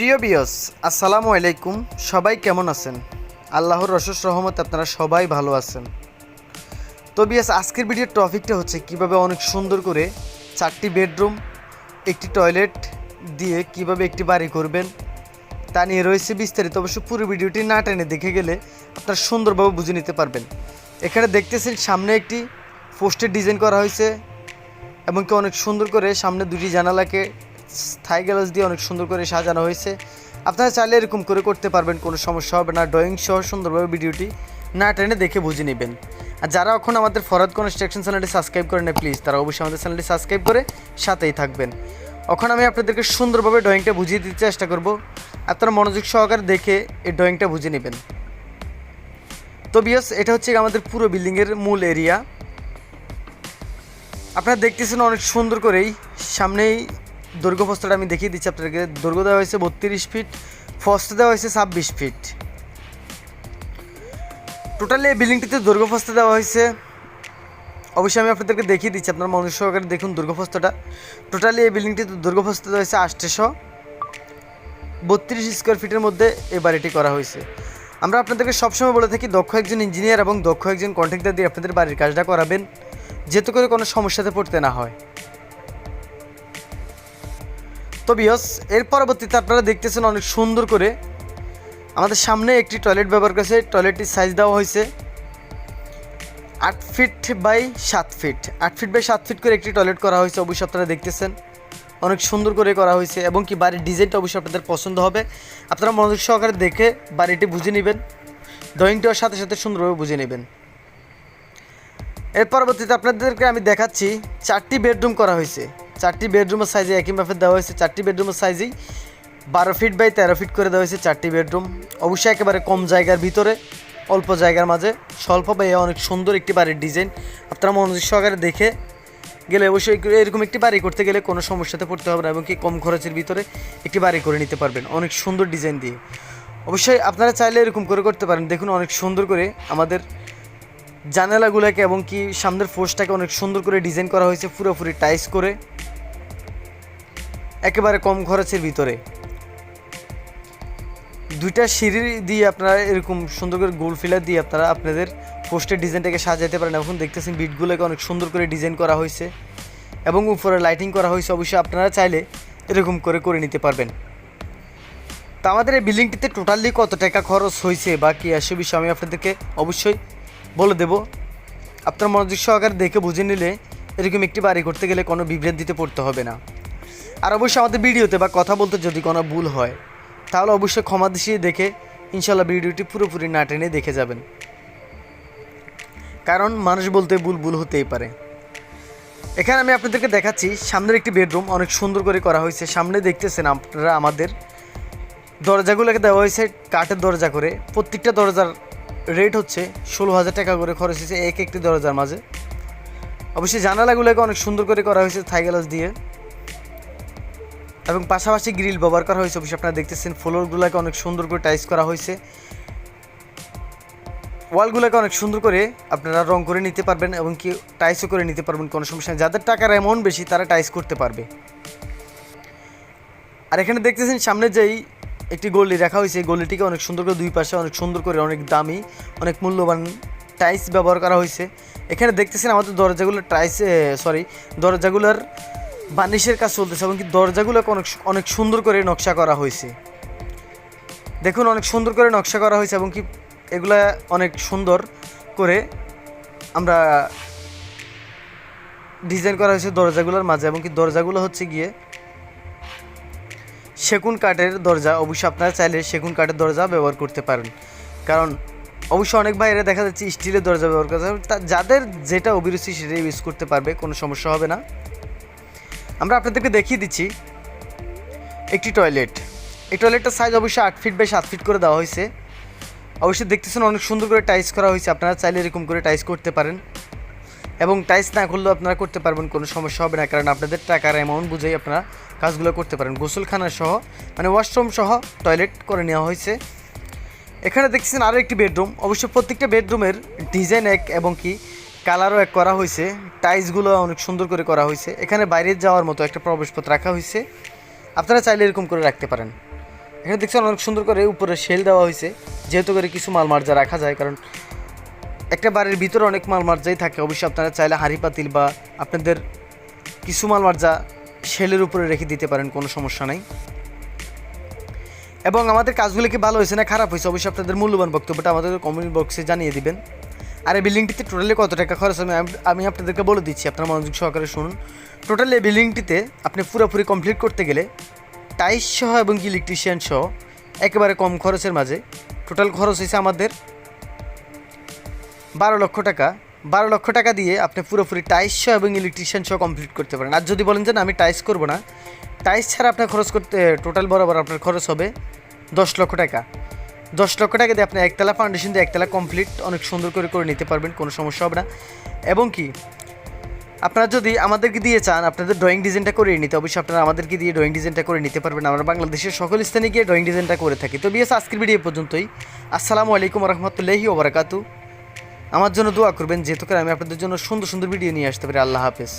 প্রিয় বিয়স আসসালামু আলাইকুম। সবাই কেমন আছেন? আল্লাহর রসস রহমত আপনারা সবাই ভালো আছেন। তো বিয়াস আজকের ভিডিওর টপিকটা হচ্ছে কীভাবে অনেক সুন্দর করে চারটি বেডরুম, একটি টয়লেট দিয়ে কীভাবে একটি বাড়ি করবেন তা নিয়ে রয়েছে বিস্তারিত। অবশ্য পুরো ভিডিওটি না টেনে দেখে গেলে আপনারা সুন্দরভাবে বুঝে নিতে পারবেন। এখানে দেখতেছেন সামনে একটি পোস্টের ডিজাইন করা হয়েছে এবং কি অনেক সুন্দর করে সামনে দুটি জানালাকে থাই গ্লাস দিয়ে অনেক সুন্দর করে সাজানো হয়েছে। আপনারা চাইলে এরকম করে করতে পারবেন, কোনো সমস্যা হবে না। ড্রয়িং সহ সুন্দরভাবে ভিডিওটি না টেনে দেখে বুঝে নেবেন। আর যারা এখন আমাদের ফরাদ কনস্ট্রাকশন চ্যানেলটি সাবস্ক্রাইব করে নেয় প্লিজ তারা অবশ্যই আমাদের চ্যানেলটি সাবস্ক্রাইব করে সাথেই থাকবেন। এখন আমি আপনাদেরকে সুন্দরভাবে ড্রয়িংটা বুঝিয়ে দিতে চেষ্টা করব। আপনারা মনোযোগ সহকারে দেখে এই ড্রয়িংটা বুঝে নেবেন। তো বিয়স, এটা হচ্ছে আমাদের পুরো বিল্ডিংয়ের মূল এরিয়া আপনারা দেখতেছেন অনেক সুন্দর করেই সামনেই দৈর্ঘ্য ফস্তটা আমি দেখিয়ে দিচ্ছি আপনাদেরকে। দৈর্ঘ্য দেওয়া হয়েছে বত্রিশ ফিট ফস্ত দেওয়া হয়েছে ছাব্বিশ ফিট টোটালি এই বিল্ডিংটিতে দৈর্ঘ্য ফস্ত দেওয়া হয়েছে। অবশ্যই আমি আপনাদেরকে দেখিয়ে দিচ্ছি, আপনার মনোযোগ সহকারে দেখুন দুর্গফস্তটা টোটালি এই বিল্ডিংটিতে দেওয়া হয়েছে আটশোশো বত্রিশ স্কোয়ার ফিটের মধ্যে এই বাড়িটি করা হয়েছে। আমরা আপনাদেরকে সবসময় বলে থাকি, দক্ষ একজন ইঞ্জিনিয়ার এবং দক্ষ একজন কন্ট্রাক্টর দিয়ে আপনাদের বাড়ির কাজটা করাবেন যেতে করে কোনো সমস্যাতে পড়তে না হয়। তো বিয়স এর পরবর্তীতে আপনারা দেখতেছেন অনেক সুন্দর করে। আমাদের সামনে একটি টয়লেট ব্যবহার করেছে। টয়লেটটির সাইজ দেওয়া হয়েছে আট ফিট বাই সাত ফিট আট ফিট বাই সাত ফিট করে একটি টয়লেট করা হয়েছে, অবশ্যই আপনারা দেখতেছেন। অনেক সুন্দর করে করা হয়েছে এবং কি বাড়ির ডিজাইনটা অবশ্যই আপনাদের পছন্দ হবে। আপনারা মনোযোগ সহকারে দেখে বাড়িটি বুঝে নেবেন ড্রয়িংটাও সাথে সাথে সুন্দরভাবে বুঝে নেবেন। এর পরবর্তীতে আপনাদেরকে আমি দেখাচ্ছি, চারটি বেডরুম করা হয়েছে। চারটি বেডরুমের সাইজে একই মাপে দেওয়া হয়েছে। চারটি বেডরুমের সাইজেই বারো ফিট বাই তেরো ফিট করে দেওয়া হয়েছে চারটি বেডরুম। অবশ্যই একেবারে কম জায়গার ভিতরে, অল্প জায়গার মাঝে। স্বল্প ব্যয়ে অনেক সুন্দর একটি বাড়ির ডিজাইন। আপনারা মনোযোগ সহকারে দেখে গেলে অবশ্যই এরকম একটি বাড়ি করতে গেলে কোনো সমস্যাতে পড়তে হবে না এবং কি কম খরচের ভিতরে একটি বাড়ি করে নিতে পারবেন। অনেক সুন্দর ডিজাইন দিয়ে। অবশ্যই আপনারা চাইলে এরকম করে করতে পারেন। দেখুন অনেক সুন্দর করে আমাদের জানালাগুলোকে এবং কি সামনের ফোর্সটাকে অনেক সুন্দর করে ডিজাইন করা হয়েছে পুরোপুরি টাইস করে। একেবারে কম খরচের ভিতরে। দুইটা সিঁড়ি দিয়ে আপনারা এরকম সুন্দর করে গোল ফিলার দিয়ে আপনারা আপনাদের পোস্টের ডিজাইনটাকে সাজাতে পারেন এখন দেখতেছেন বিটগুলোকে অনেক সুন্দর করে ডিজাইন করা হয়েছে এবং উপরে লাইটিং করা হয়েছে অবশ্যই আপনারা চাইলে এরকম করে করে নিতে পারবেন। তা আমাদের এই বিল্ডিংটিতে টোটালি কত টাকা খরচ হয়েছে বা কী আসে বিষয়ে আমি আপনাদেরকে অবশ্যই বলে দেব। আপনার মনোযোগ সহকারে দেখে বুঝে নিলে এরকম একটি বাড়ি করতে গেলে কোনো বিভ্রান্তিতে পড়তে হবে না। আর অবশ্যই আমাদের ভিডিওতে বা কথা বলতে যদি কোনো ভুল হয়, তাহলে অবশ্যই ক্ষমা দৃষ্টিতে দেখে ইনশাল্লাহ ভিডিওটি পুরোপুরি না টেনে দেখে যাবেন। কারণ মানুষ বলতে ভুল ভুল হতেই পারে। এখানে আমি আপনাদেরকে দেখাচ্ছি, সামনের একটি বেডরুম অনেক সুন্দর করে করা হয়েছে। সামনে দেখতেছেন আপনারা আমাদের। দরজাগুলোকে দেওয়া হয়েছে কাঠের দরজা করে। প্রত্যেকটা দরজার রেট হচ্ছে ষোলো হাজার টাকা করে খরচ হয়েছে এক একটি দরজার মাঝে। অবশ্যই জানালাগুলোকে অনেক সুন্দর করে করা হয়েছে থাই গ্লাস দিয়ে। এবং পাশাপাশি গ্রিল ব্যবহার করা হয়েছে, অবশ্যই আপনারা দেখতেছেন, ফ্লোরগুলোকে অনেক সুন্দর করে টাইস করা হয়েছে। ওয়ালগুলোকে অনেক সুন্দর করে আপনারা রং করে নিতে পারবেন এবং কি টাইসও করে নিতে পারবেন, কোনো সমস্যা নেই। যাদের টাকার অ্যামাউন্ট বেশি, তারা টাইস করতে পারবে। আর এখানে দেখতেছেন সামনে যেই একটি গলি রাখা হয়েছে। এই গলিটিকে অনেক সুন্দর করে দুই পাশে অনেক সুন্দর করে অনেক দামি, অনেক মূল্যবান টাইস ব্যবহার করা হয়েছে। এখানে দেখতেছেন আমাদের দরজাগুলোর টাইস সরি দরজাগুলোর বানিশের কাজ চলতেছে এবং কি দরজাগুলোকে অনেক অনেক সুন্দর করে নকশা করা হয়েছে। দেখুন অনেক সুন্দর করে নকশা করা হয়েছে এবং কি এগুলা অনেক সুন্দর করে আমরা ডিজাইন করা হয়েছে দরজাগুলোর মাঝে এবং কি দরজাগুলো হচ্ছে গিয়ে সেগুন কাঠের দরজা, অবশ্যই আপনারা চাইলে সেগুন কাঠের দরজা ব্যবহার করতে পারেন। কারণ অবশ্যই অনেক বাইরে দেখা যাচ্ছে স্টিলের দরজা ব্যবহার তা যাদের যেটা অভিরুচি সেটাই ইউজ করতে পারবে, কোনো সমস্যা হবে না। আমরা আপনাদেরকে দেখিয়ে দিচ্ছি একটি টয়লেট এই টয়লেটটার সাইজ অবশ্যই আট ফিট বাই সাত ফিট করে দেওয়া হয়েছে। অবশ্যই দেখতেছেন অনেক সুন্দর করে টাইস করা হয়েছে, আপনারা চাইলে এরকম করে টাইস করতে পারেন। এবং টাইস না করলেও আপনারা করতে পারবেন, কোনো সমস্যা হবে না। কারণ আপনাদের টাকার অ্যামাউন্ট বুঝেই আপনারা কাজগুলো করতে পারেন। গোসলখানা সহ মানে ওয়াশরুম সহ টয়লেট করে নেওয়া হয়েছে। এখানে দেখছেন আরও একটি বেডরুম অবশ্য প্রত্যেকটা বেডরুমের ডিজাইন এক এবং কি কালারও এক করা হয়েছে। টাইলসগুলো অনেক সুন্দর করে করা হয়েছে। এখানে বাইরে যাওয়ার মতো একটা প্রবেশপথ রাখা হয়েছে। আপনারা চাইলে এরকম করে রাখতে পারেন। এখানে দেখছেন অনেক সুন্দর করে উপরে শেল দেওয়া হয়েছে। যেহেতু করে কিছু মাল মার্জা রাখা যায়, কারণ একটা বাড়ির ভিতরে অনেক মাল মার্জাই থাকে। অবশ্যই আপনারা চাইলে হাঁড়ি পাতিল বা আপনাদের কিছু মাল মার্জা উপরে রেখে দিতে পারেন, কোনো সমস্যা নাই। এবং আমাদের কাজগুলো কি ভালো হয়েছে না খারাপ হয়েছে, অবশ্যই আপনাদের মূল্যবান বক্তব্যটা আমাদের কমেন্ট বক্সে জানিয়ে দিবেন। আর এই বিল্ডিংটিতে টোটালি কত টাকা খরচ হবে, আমি- আমি আপনাদেরকে বলে দিচ্ছি, আপনারা মনোযোগ সহকারে শুনুন। টোটালি এই বিল্ডিংটিতে আপনি পুরোপুরি কমপ্লিট করতে গেলে টাইস সহ এবং ইলেকট্রিশিয়ান সহ একেবারে কম খরচের মাঝে টোটাল খরচ হয়েছে আমাদের বারো লক্ষ টাকা, বারো লক্ষ টাকা দিয়ে আপনি পুরোপুরি টাইস সহ এবং ইলেকট্রিশিয়ান সহ কমপ্লিট করতে পারেন। আর যদি বলেন যে না, আমি টাইস করব না, টাইস ছাড়া আপনার খরচ করতে টোটাল বরাবর আপনার খরচ হবে দশ লক্ষ টাকা। দশ লক্ষ টাকা দিয়ে আপনি একতলা ফাউন্ডেশন দিয়ে একতলা কমপ্লিট অনেক সুন্দর করে করে নিতে পারবেন, কোনো সমস্যা হবে না। এবং কি, আপনারা যদি আমাদেরকে দিয়ে চান, আপনাদের ড্রয়িং ডিজাইনটা করে নিতে, অবশ্যই আপনারা আমাদেরকে দিয়ে ড্রয়িং ডিজাইনটা করে নিতে পারবেন। আমরা বাংলাদেশের সকল স্থানে গিয়ে ড্রয়িং ডিজাইনটা করে থাকি। তো বিএস, আজকের ভিডিও পর্যন্তই। আসসালামু আলাইকুম রহমতুল্লাহি ওবরাকাতু আমার জন্য দোয়া করবেন যেহেতু করে আমি আপনাদের জন্য সুন্দর সুন্দর ভিডিও নিয়ে আসতে পারি। আল্লাহ হাফেজ।